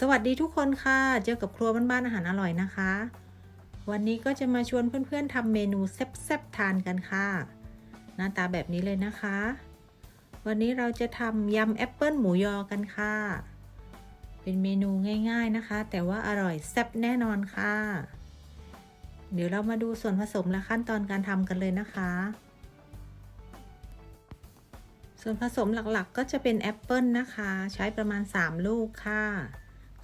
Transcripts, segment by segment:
สวัสดีทุกคนค่ะ เจอกับครัวบ้านๆอาหารอร่อยนะคะ วันนี้ก็จะมาชวนเพื่อนๆทำเมนูแซ่บๆทานกันค่ะ หน้าตาแบบนี้เลยนะคะ วันนี้เราจะทำยำแอปเปิลหมูยอกันค่ะ เป็นเมนูง่ายๆนะคะ แต่ว่าอร่อยแซ่บแน่นอนค่ะ เดี๋ยวเรามาดูส่วนผสมและขั้นตอนการทำกันเลยนะคะ ส่วนผสมหลักๆ ก็จะเป็นแอปเปิลนะคะ ใช้ประมาณ 3 ลูกค่ะ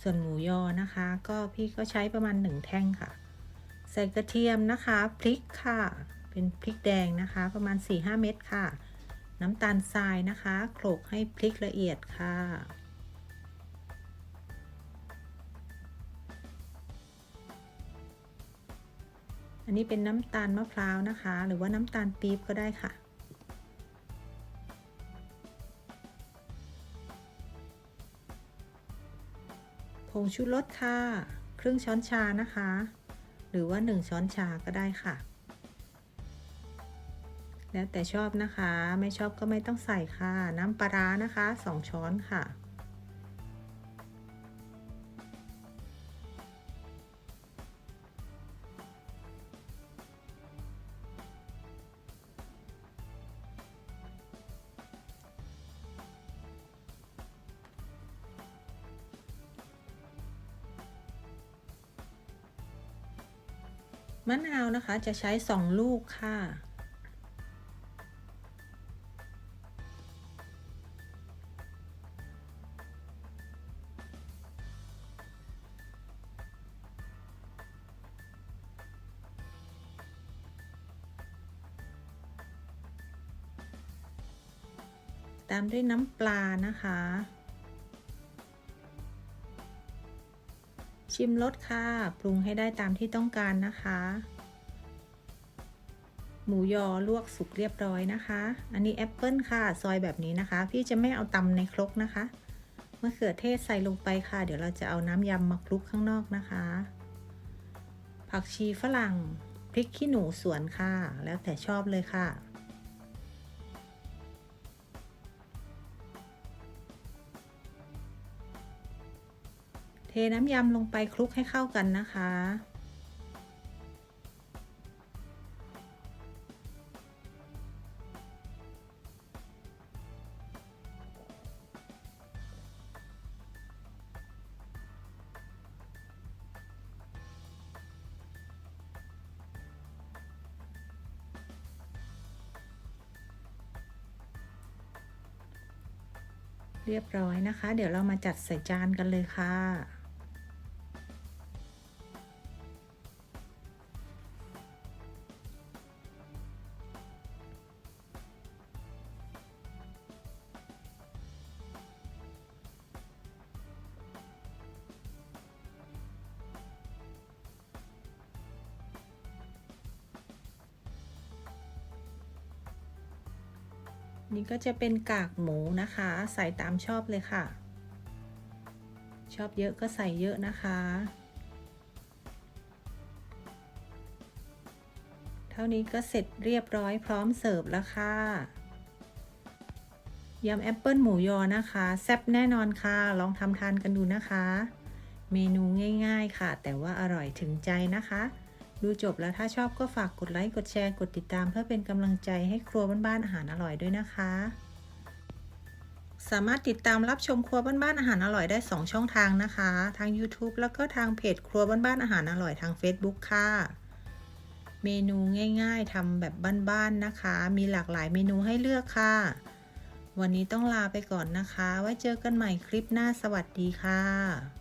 ส่วนหมูยอนะคะ ก็พี่ก็ใช้ประมาณ 1 แท่งค่ะ ใส่กระเทียมนะคะพริกค่ะ เป็นพริกแดงนะคะ ประมาณ 4-5 เม็ดค่ะ น้ำตาลทรายนะคะโขลกให้พริกละเอียดค่ะอันนี้เป็นน้ำตาลมะพร้าวนะคะ หรือว่าน้ำตาลปี๊บก็ได้ค่ะ ผงชูรสค่ะ ครึ่งช้อนชานะคะ หรือว่า 1 ช้อนชาก็ได้ค่ะ แล้วแต่ชอบนะคะ ไม่ชอบก็ไม่ต้องใส่ค่ะ น้ำปลาร้านะคะ 2 ช้อนค่ะ มะนาวนะคะจะใช้2ลูกค่ะ ตามด้วยน้ำปลานะคะ ชิมรสค่ะ ปรุงให้ได้ตามที่ต้องการนะคะ หมูยอลวกสุกเรียบร้อยนะคะ อันนี้แอปเปิลค่ะ ซอยแบบนี้นะคะ พี่จะไม่เอาตำในครกนะคะมะเขือเทศใส่ลงไปค่ะ เดี๋ยวเราจะเอาน้ำยำมาคลุกข้างนอกนะคะ ผักชีฝรั่ง พริกขี้หนูสวนค่ะ แล้วแต่ชอบเลยค่ะ เทน้ำยำลงไปคลุกให้เข้ากันนะคะ เรียบร้อยนะคะ เดี๋ยวเรามาจัดใส่จานกันเลยค่ะ นี่ก็จะเป็นกากหมูนะคะ ใส่ตามชอบเลยค่ะ ชอบเยอะก็ใส่เยอะนะคะ เท่านี้ก็เสร็จเรียบร้อยพร้อมเสิร์ฟแล้วค่ะยำแอปเปิลหมูยอนะคะ แซ่บแน่นอนค่ะ ลองทำทานกันดูนะคะ เมนูง่าย ๆค่ะ แต่ว่าอร่อยถึงใจนะคะ ดูจบแล้วถ้าชอบก็ฝากกดไลค์กดแชร์กดติดตาม เพื่อเป็นกำลังใจให้ครัวบ้านๆอาหารอร่อยด้วยนะคะ สามารถติดตามรับชมครัวบ้านๆอาหารอร่อยได้ 2 ช่องทางนะคะ ทาง YouTube แล้วก็ทางเพจครัวบ้านๆอาหารอร่อยทาง Facebook ค่ะ เมนูง่ายๆทำแบบบ้านๆนะคะ มีหลากหลายเมนูให้เลือกค่ะ วันนี้ต้องลาไปก่อนนะคะ ไว้เจอกันใหม่คลิปหน้าสวัสดีค่ะ